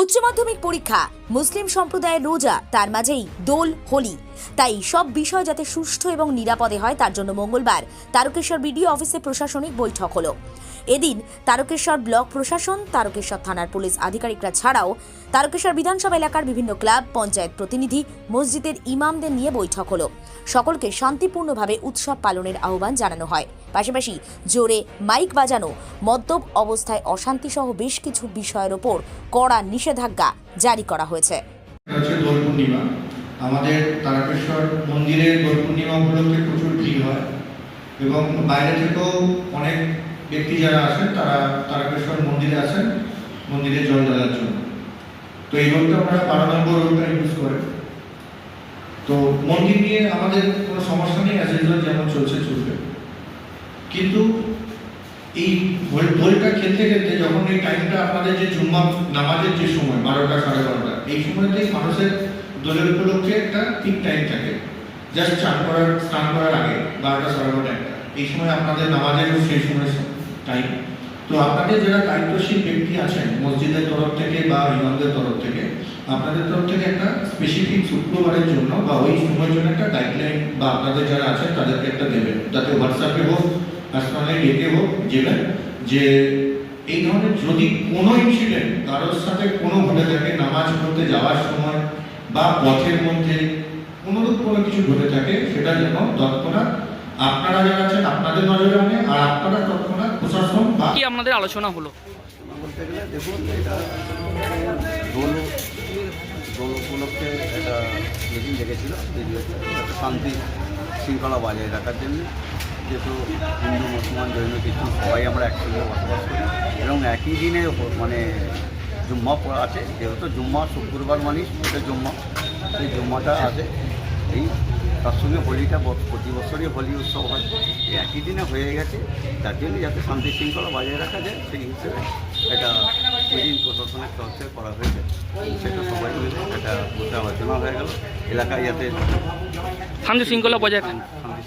উচ্চ মাধ্যমিক পরীক্ষা, মুসলিম সম্প্রদায়ের রোজা, তার মাঝেই দোল, হোলি। তাই সব বিষয় যাতে সুষ্ঠু এবং নিরাপদে হয়, তার জন্য মঙ্গলবার তারকেশ্বর বিডিও অফিসে প্রশাসনিক বৈঠক হলো। এদিন তারকেশ্বর ব্লক প্রশাসন, তারকেশ্বর থানার পুলিশ আধিকারিকরা ছাড়াও তারকেশ্বর বিধানসভা এলাকার বিভিন্ন ক্লাব, পঞ্চায়েত প্রতিনিধি, মসজিদের ইমামদের নিয়ে বৈঠক হলো। সকলকে শান্তিপূর্ণভাবে উৎসব পালনের আহ্বান জানানো হয়। পাশাপাশি জোরে মাইক বাজানো, মদ্যপ অবস্থায় অশান্তি সহ বেশ কিছু বিষয়ের ওপর কড়া নিষেধাজ্ঞা জারি করা হয়েছে। আমাদের তারকেশ্বর মন্দিরের দোল পূর্ণিমা উপলক্ষে প্রচুর ভিড় হয় এবং বাইরে থেকেও অনেক ব্যক্তি যারা আসেন, তারা তারকেশ্বর মন্দিরে আসেন, মন্দিরে জল ঢালার জন্য। তো এই রোডটা আমরা বারো নম্বর রোডটা ইউজ করে তো মন্দির নিয়ে আমাদের কোনো সমস্যা নেই অ্যাজ যেমন চলছে, চলবে। কিন্তু এই দোলটা খেলতে খেলতে যখন এই টাইমটা আপনাদের যে জুম্মা নামাজের যে সময়, বারোটা সাড়ে বারোটা, এই সময়তেই মানুষের দোলের উপলক্ষে একটা ঠিক টাইম থাকে। জাস্ট চান করার, স্নান করার আগে বারোটা সাড়ে বারোটা একটা। এই সময় আপনাদের নামাজেরও সেই সময় টাইম তো আপনাদের যারা দায়িত্বশীল ব্যক্তি আছেন, মসজিদের তরফ থেকে বা ইমামদের তরফ থেকে, আপনাদের তরফ থেকে একটা স্পেসিফিক শুক্রবারের জন্য বা ওই সময়ের জন্য একটা গাইডলাইন বা আপনাদের যারা আছেন, তাদেরকে একটা দেবেন। যাতে হোয়াটসঅ্যাপে হোক পার্সোনালি ডেকে হোক দেবেন যে এই ধরনের যদি কোনো ইনসিডেন্ট কারোর সাথে কোনো ঘটে থাকে নামাজ পড়তে যাওয়ার সময় বা পথের মধ্যে কোনোরূপ কোনো কিছু ঘটে থাকে সেটা যেন তৎক্ষণাৎ আপনারা যারা আছেন আপনাদের নজরে আনে আর আপনারা তৎক্ষণাৎ প্রশাসন বা কি আপনাদের আলোচনা হলো? বলতে গেলে দেখুন এটা দোল দোল উপলক্ষে একটা মিটিং ডেকেছিল শান্তি শৃঙ্খলা বজায় রাখার জন্য। যেহেতু হিন্দু, মুসলমান জৈন কিছু সবাই আমরা একসঙ্গে বসবাস করি এবং একই দিনে মানে জুম্মা আছে, যেহেতু জুম্মা শুক্রবার মানি এটা জুম্মা, সেই জুম্মাটা আছে। এই তার সঙ্গে হোলিটা প্রতি বছরই হোলি উৎসব হয়। একই দিনে হয়ে গেছে। তার জন্য যাতে শান্তি শৃঙ্খলা বজায় রাখা যায়, সেই হিসেবে এটা মিটিং প্রশাসনের তরফে করা হয়েছে। সেটা সবাই মিলে একটা আলোচনা হয়ে গেল। এলাকায় যাতে শান্তি শৃঙ্খলা বজায় শান্তি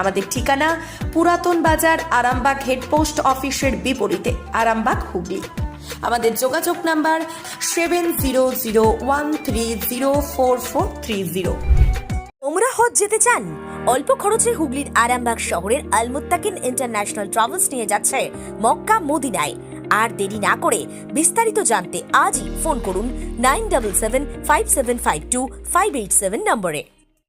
আমাদের ঠিকানা পুরাতন বাজার আরামবাগ হেডপোস্ট অফিসের বিপরীতে, আরামবাগ হুগলি। আমাদের যোগাযোগ number seven zero zero one three zero four four three zero. ওমরা হজ যেতে চান? অল্প খরচে হুগলির আরামবাগ শহরের আলমুত্তাকিন ইন্টারন্যাশনাল ট্রাভেলস নিয়ে যাচ্ছে মক্কা মদিনায়। আর দেরি না করে বিস্তারিত জানতে আজই ফোন করুন nine double seven five seven five two five eight seven নম্বরে।